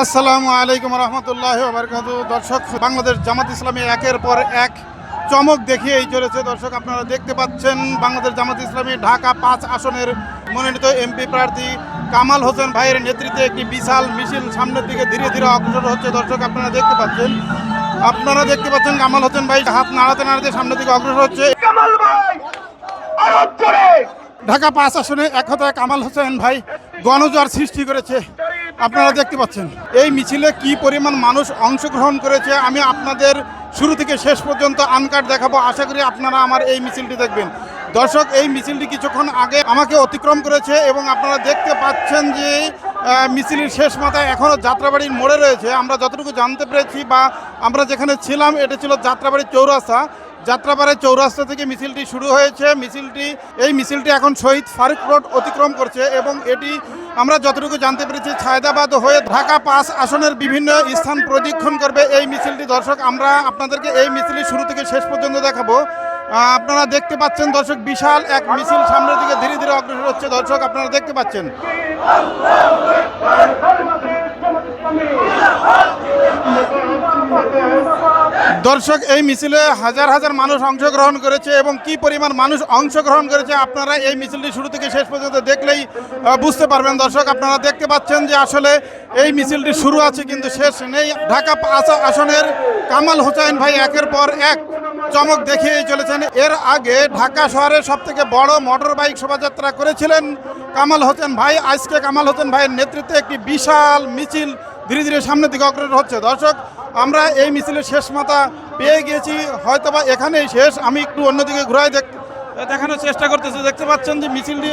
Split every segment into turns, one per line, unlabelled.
আসসালামু আলাইকুম রহমতুল্লাহ বারকাত দর্শক, বাংলাদেশ জামাত ইসলামী একের পর এক চমক দেখিয়েই চলেছে। দর্শক, আপনারা দেখতে পাচ্ছেন বাংলাদেশ জামাত ইসলামী ঢাকা পাঁচ আসনের মনোনীত এমপি প্রার্থী কামাল হোসেন ভাইয়ের নেতৃত্বে একটি বিশাল মিছিল সামনের দিকে ধীরে ধীরে অগ্রসর হচ্ছে। দর্শক, আপনারা দেখতে পাচ্ছেন, আপনারা দেখতে পাচ্ছেন কামাল হোসেন ভাই হাত নাড়াতে নাড়াতে সামনের দিকে অগ্রসর হচ্ছে।
কামাল ভাই
ঢাকা পাঁচ আসনে এক কথায় কামাল হোসেন ভাই গণজোয়ার সৃষ্টি করেছে। আপনারা দেখতে পাচ্ছেন। এই মিছিলে কি পরিমাণ মানুষ অংশগ্রহণ করেছে, আমি আপনাদের শুরু থেকে শেষ পর্যন্ত আনকাট দেখাবো। আশা করি আপনারা আমার এই মিছিলটি দেখবেন। দর্শক, এই মিছিলটি কিছুক্ষণ আগে আমাকে অতিক্রম করেছে এবং আপনারা দেখতে পাচ্ছেন যে মিছিলের শেষ মাথায় এখনও যাত্রাবাড়ির মোড়ে রয়েছে। আমরা যতটুকু জানতে পেরেছি বা আমরা যেখানে ছিলাম, এটা ছিল যাত্রাবাড়ির চৌরাস্তা। যাত্রাপাড়ায় চৌরাস্তা থেকে মিছিলটি শুরু হয়েছে। মিছিলটি, এই মিছিলটি এখন শহীদ ফারুক রোড অতিক্রম করছে এবং এটি আমরা যতটুকু জানতে পেরেছি, ছায়দাবাদ হয়ে ঢাকা পাস আসনের বিভিন্ন স্থান প্রদক্ষিণ করবে এই মিছিলটি। দর্শক, আমরা আপনাদেরকে এই মিছিলের শুরু থেকে শেষ পর্যন্ত দেখাবো। আপনারা দেখতে পাচ্ছেন দর্শক, বিশাল এক মিছিল সামনের দিকে ধীরে ধীরে অগ্রসর হচ্ছে। দর্শক, আপনারা দেখতে পাচ্ছেন। দর্শক, এই মিছিলে হাজার হাজার মানুষ অংশগ্রহণ করেছে এবং কি পরিমাণ মানুষ অংশগ্রহণ করেছে আপনারা এই মিছিলটি শুরু থেকে শেষ পর্যন্ত দেখলেই বুঝতে পারবেন। দর্শক, আপনারা দেখতে পাচ্ছেন যে আসলে এই মিছিলটি শুরু আছে, কিন্তু শেষ নেই। ঢাকা আসনের কামাল হোসেন ভাই একের পর এক চমক দেখিয়েই চলেছেন। এর আগে ঢাকা শহরের সব থেকে বড় মোটর বাইক শোভাযাত্রা করেছিলেন কামাল হোসেন ভাই। আজকে কামাল হোসেন ভাইয়ের নেতৃত্বে একটি বিশাল মিছিল ধীরে ধীরে সামনের দিকে অগ্রসর হচ্ছে। দর্শক, আমরা এই মিছিলের শেষ মাথা পেয়ে গিয়েছি। হয়তোবা এখানেই শেষ। আমি একটু অন্যদিকে ঘুরাই দেখ দেখানোর চেষ্টা করতেছি। দেখতে পাচ্ছেন যে মিছিলটি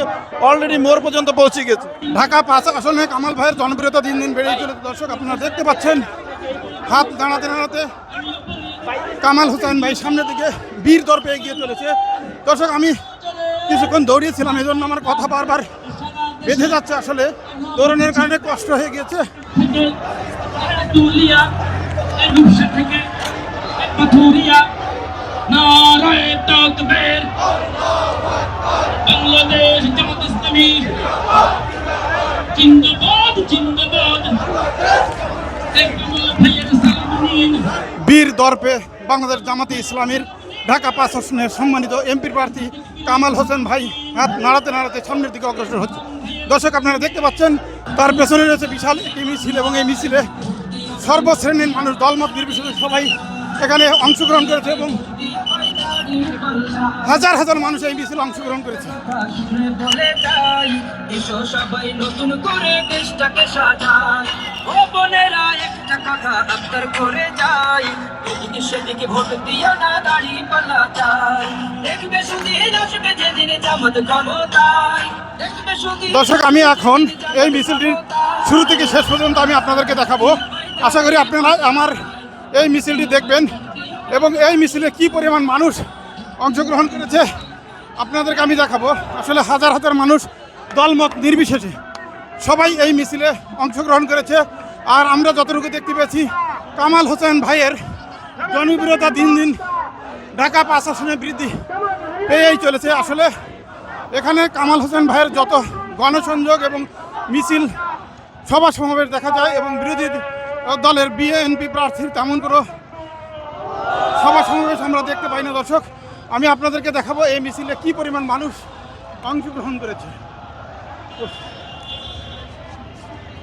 অলরেডি মোর পর্যন্ত পৌঁছে গেছে। ঢাকা পাঁচ আসলে কামাল ভাইয়ের জনপ্রিয়তা দিন দিন বেড়েই চলেছে। দর্শক, আপনারা দেখতে পাচ্ছেন, হাত দাঁড়াতে দাঁড়াতে কামাল হোসেন ভাই সামনে থেকে বীর দর পেয়ে গিয়ে চলেছে। দর্শক, আমি কিছুক্ষণ দৌড়িয়েছিলাম এই জন্য আমার কথা বারবার বেঁধে যাচ্ছে আসলে। দৌড়ানোর কারণে কষ্ট হয়ে
জিন্দাবাদ
বীর দর্পে বাংলাদেশ জামাতে ইসলামীর ঢাকা পাঁচ আসনের সম্মানিত এমপি প্রার্থী কামাল হোসেন ভাই হাত নাড়াতে নাড়াতে সামনের দিকে অগ্রসর হচ্ছে। দর্শক, আপনারা দেখতে পাচ্ছেন, তার পেছনে রয়েছে বিশাল একটি মিছিল এবং এই মিছিলে সর্বশ্রেণীর মানুষ, দলমত নির্বিশেষে সবাই এখানে অংশগ্রহণ করেছে এবং হাজার হাজার মানুষ এই মিছিলে অংশগ্রহণ করেছে।
ও বোনেরা একটা কথা করে যাই। এদিকে সেদিকে ভোট দিও না দাড়ি পাল্লা চাই। দেখবে সুদিন আসবে যেদিন জামাত ক্ষমতায়।
দর্শক আমি এখন এই মিছিলটির শুরু থেকে শেষ পর্যন্ত আমি আপনাদেরকে দেখাবো। আশা করি আপনারা আমার এই মিছিলটি দেখবেন এবং এই মিছিলে কি পরিমাণ মানুষ অংশগ্রহণ করেছে আপনাদেরকে আমি দেখাবো। আসলে হাজার হাজার মানুষ দলমত নির্বিশেষে সবাই এই মিছিলে অংশগ্রহণ করেছে। আর আমরা যতটুকু দেখতে পেয়েছি, কামাল হোসেন ভাইয়ের জনপ্রিয়তা দিন দিন ঢাকা পাঁচ বৃদ্ধি পেয়েই চলেছে। আসলে এখানে কামাল হোসেন ভাইয়ের যত গণসংযোগ এবং মিছিল, সভা সমাবেশ দেখা যায় এবং বিরোধী দলের বিএনপি প্রার্থীর তেমন কোনো সভা সমাবেশ আমরা দেখতে পাই না। দর্শক, আমি আপনাদেরকে দেখাবো এই মিছিলে কি পরিমাণ মানুষ অংশগ্রহণ করেছে।